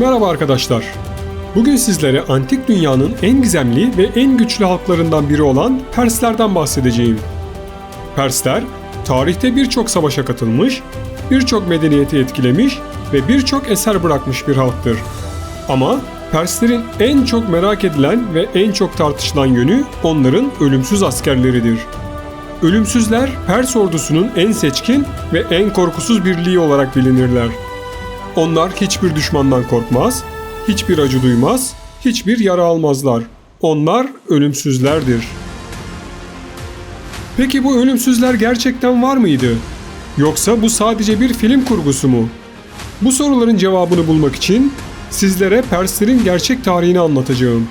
Merhaba arkadaşlar. Bugün sizlere antik dünyanın en gizemli ve en güçlü halklarından biri olan Perslerden bahsedeceğim. Persler, tarihte birçok savaşa katılmış, birçok medeniyeti etkilemiş ve birçok eser bırakmış bir halktır. Ama Perslerin en çok merak edilen ve en çok tartışılan yönü onların ölümsüz askerleridir. Ölümsüzler Pers ordusunun en seçkin ve en korkusuz birliği olarak bilinirler. Onlar hiçbir düşmandan korkmaz, hiçbir acı duymaz, hiçbir yara almazlar. Onlar ölümsüzlerdir. Peki bu ölümsüzler gerçekten var mıydı? Yoksa bu sadece bir film kurgusu mu? Bu soruların cevabını bulmak için sizlere Perslerin gerçek tarihini anlatacağım.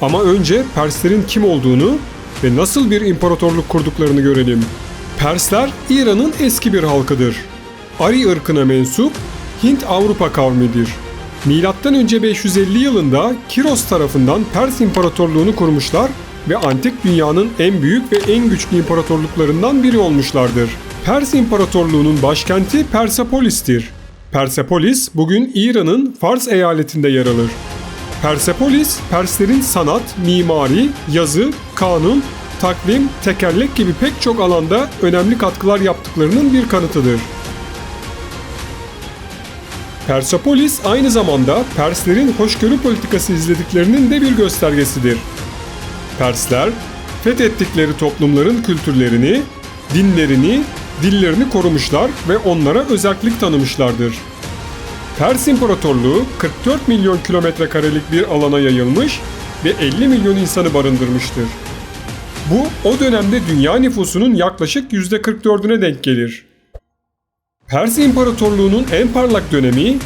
Ama önce Perslerin kim olduğunu ve nasıl bir imparatorluk kurduklarını görelim. Persler İran'ın eski bir halkıdır. Ari ırkına mensup Hint-Avrupa kavmidir. Önce 550 yılında Kiros tarafından Pers İmparatorluğunu kurmuşlar ve antik dünyanın en büyük ve en güçlü imparatorluklarından biri olmuşlardır. Pers İmparatorluğu'nun başkenti Persepolis'tir. Persepolis bugün İran'ın Fars eyaletinde yer alır. Persepolis, Perslerin sanat, mimari, yazı, kanun, takvim, tekerlek gibi pek çok alanda önemli katkılar yaptıklarının bir kanıtıdır. Persepolis aynı zamanda Perslerin hoşgörü politikası izlediklerinin de bir göstergesidir. Persler, fethettikleri toplumların kültürlerini, dinlerini, dillerini korumuşlar ve onlara özellik tanımışlardır. Pers İmparatorluğu 44 milyon kilometre karelik bir alana yayılmış ve 50 milyon insanı barındırmıştır. Bu o dönemde dünya nüfusunun yaklaşık %44'üne denk gelir. Pers İmparatorluğu'nun en parlak dönemi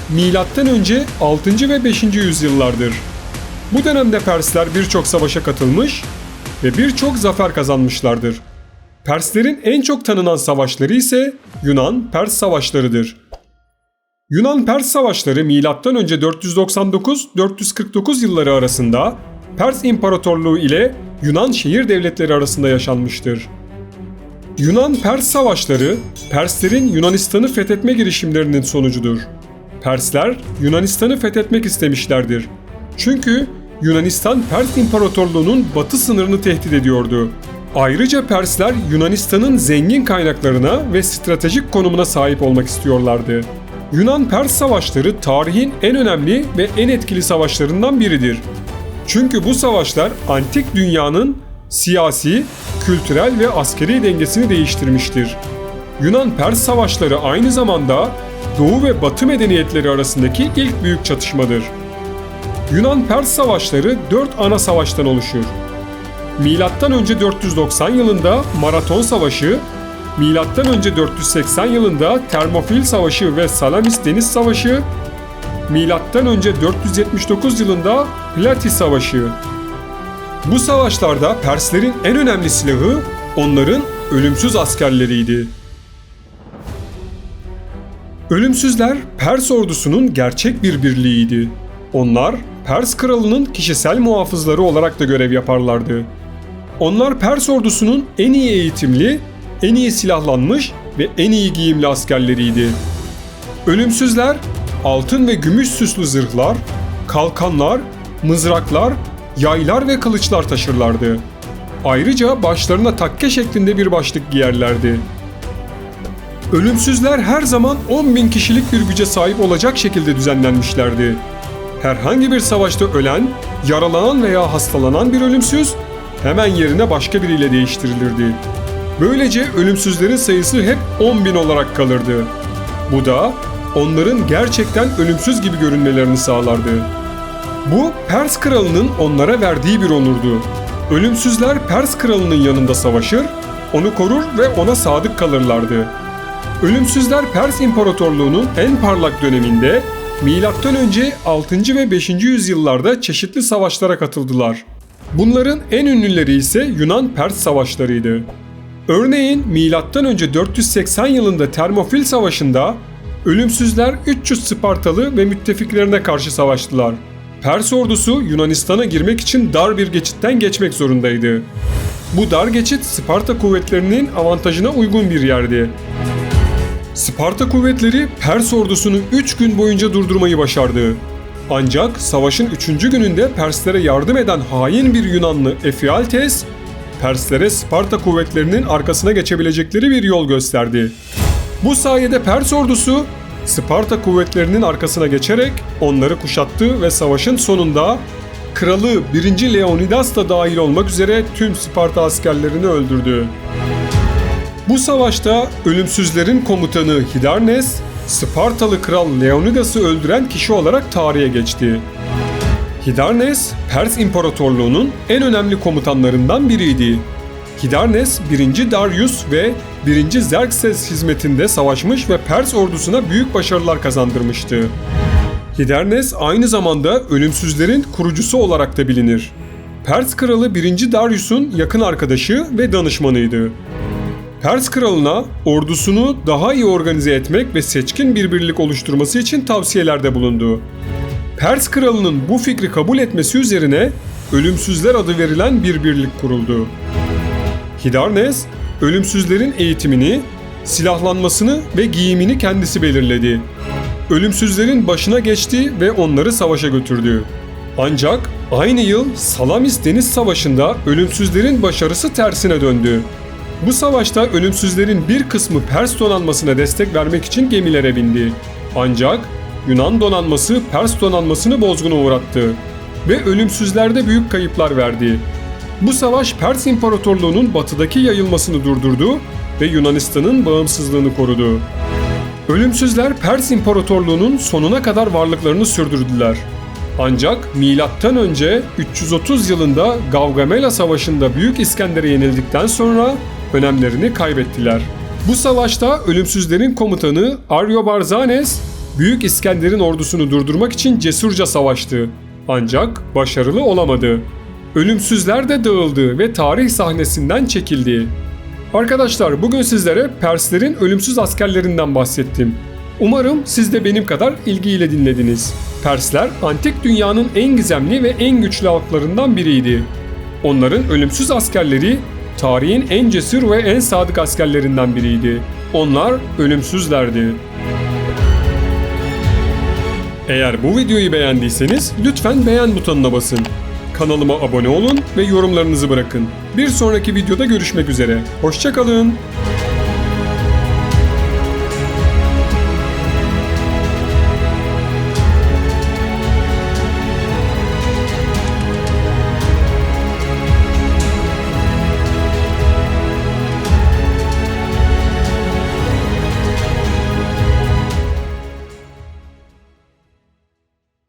önce 6. ve 5. yüzyıllardır. Bu dönemde Persler birçok savaşa katılmış ve birçok zafer kazanmışlardır. Perslerin en çok tanınan savaşları ise Yunan-Pers savaşlarıdır. Yunan-Pers savaşları önce 499-449 yılları arasında Pers İmparatorluğu ile Yunan şehir devletleri arasında yaşanmıştır. Yunan-Pers savaşları Perslerin Yunanistan'ı fethetme girişimlerinin sonucudur. Persler Yunanistan'ı fethetmek istemişlerdir. Çünkü Yunanistan Pers İmparatorluğu'nun batı sınırını tehdit ediyordu. Ayrıca Persler Yunanistan'ın zengin kaynaklarına ve stratejik konumuna sahip olmak istiyorlardı. Yunan-Pers savaşları tarihin en önemli ve en etkili savaşlarından biridir. Çünkü bu savaşlar antik dünyanın siyasi, kültürel ve askeri dengesini değiştirmiştir. Yunan-Pers savaşları aynı zamanda Doğu ve Batı medeniyetleri arasındaki ilk büyük çatışmadır. Yunan-Pers savaşları dört ana savaştan oluşur. Milattan önce 490 yılında Maraton Savaşı, Milattan önce 480 yılında Termofil Savaşı ve Salamis Deniz Savaşı, Milattan önce 479 yılında Plati Savaşı. Bu savaşlarda Perslerin en önemli silahı onların ölümsüz askerleriydi. Ölümsüzler Pers ordusunun gerçek bir birliğiydi. Onlar Pers kralının kişisel muhafızları olarak da görev yaparlardı. Onlar Pers ordusunun en iyi eğitimli, en iyi silahlanmış ve en iyi giyimli askerleriydi. Ölümsüzler altın ve gümüş süslü zırhlar, kalkanlar, mızraklar, yaylar ve kılıçlar taşırlardı. Ayrıca başlarına takke şeklinde bir başlık giyerlerdi. Ölümsüzler her zaman 10 bin kişilik bir güce sahip olacak şekilde düzenlenmişlerdi. Herhangi bir savaşta ölen, yaralanan veya hastalanan bir ölümsüz hemen yerine başka biriyle değiştirilirdi. Böylece ölümsüzlerin sayısı hep 10 bin olarak kalırdı. Bu da onların gerçekten ölümsüz gibi görünmelerini sağlardı. Bu Pers kralının onlara verdiği bir onurdu. Ölümsüzler Pers kralının yanında savaşır, onu korur ve ona sadık kalırlardı. Ölümsüzler Pers İmparatorluğu'nun en parlak döneminde milattan önce 6. ve 5. yüzyıllarda çeşitli savaşlara katıldılar. Bunların en ünlüleri ise Yunan-Pers savaşlarıydı. Örneğin milattan önce 480 yılında Termofil Savaşı'nda ölümsüzler 300 Spartalı ve müttefiklerine karşı savaştılar. Pers ordusu Yunanistan'a girmek için dar bir geçitten geçmek zorundaydı. Bu dar geçit Sparta kuvvetlerinin avantajına uygun bir yerdi. Sparta kuvvetleri Pers ordusunu 3 gün boyunca durdurmayı başardı. Ancak savaşın 3. gününde Perslere yardım eden hain bir Yunanlı Ephialtes, Perslere Sparta kuvvetlerinin arkasına geçebilecekleri bir yol gösterdi. Bu sayede Pers ordusu Sparta kuvvetlerinin arkasına geçerek onları kuşattı ve savaşın sonunda kralı 1. Leonidas da dahil olmak üzere tüm Sparta askerlerini öldürdü. Bu savaşta ölümsüzlerin komutanı Hidarnes, Spartalı kral Leonidas'ı öldüren kişi olarak tarihe geçti. Hidarnes, Pers İmparatorluğu'nun en önemli komutanlarından biriydi. Hidarnes 1. Darius ve 1. Xerxes hizmetinde savaşmış ve Pers ordusuna büyük başarılar kazandırmıştı. Hidarnes aynı zamanda ölümsüzlerin kurucusu olarak da bilinir. Pers kralı 1. Darius'un yakın arkadaşı ve danışmanıydı. Pers kralına ordusunu daha iyi organize etmek ve seçkin bir birlik oluşturması için tavsiyelerde bulundu. Pers kralının bu fikri kabul etmesi üzerine Ölümsüzler adı verilen bir birlik kuruldu. Hidarnes, ölümsüzlerin eğitimini, silahlanmasını ve giyimini kendisi belirledi. Ölümsüzlerin başına geçti ve onları savaşa götürdü. Ancak aynı yıl Salamis Deniz Savaşı'nda ölümsüzlerin başarısı tersine döndü. Bu savaşta ölümsüzlerin bir kısmı Pers donanmasına destek vermek için gemilere bindi. Ancak Yunan donanması Pers donanmasını bozguna uğrattı ve ölümsüzlerde büyük kayıplar verdi. Bu savaş Pers İmparatorluğu'nun batıdaki yayılmasını durdurdu ve Yunanistan'ın bağımsızlığını korudu. Ölümsüzler Pers İmparatorluğu'nun sonuna kadar varlıklarını sürdürdüler. Ancak milattan önce 330 yılında Gavgamela Savaşı'nda Büyük İskender'e yenildikten sonra önemlerini kaybettiler. Bu savaşta ölümsüzlerin komutanı Ariobarzanes, Büyük İskender'in ordusunu durdurmak için cesurca savaştı. Ancak başarılı olamadı. Ölümsüzler de dağıldı ve tarih sahnesinden çekildi. Arkadaşlar bugün sizlere Perslerin ölümsüz askerlerinden bahsettim. Umarım siz de benim kadar ilgiyle dinlediniz. Persler antik dünyanın en gizemli ve en güçlü halklarından biriydi. Onların ölümsüz askerleri tarihin en cesur ve en sadık askerlerinden biriydi. Onlar ölümsüzlerdi. Eğer bu videoyu beğendiyseniz lütfen beğen butonuna basın. Kanalıma abone olun ve yorumlarınızı bırakın. Bir sonraki videoda görüşmek üzere. Hoşçakalın.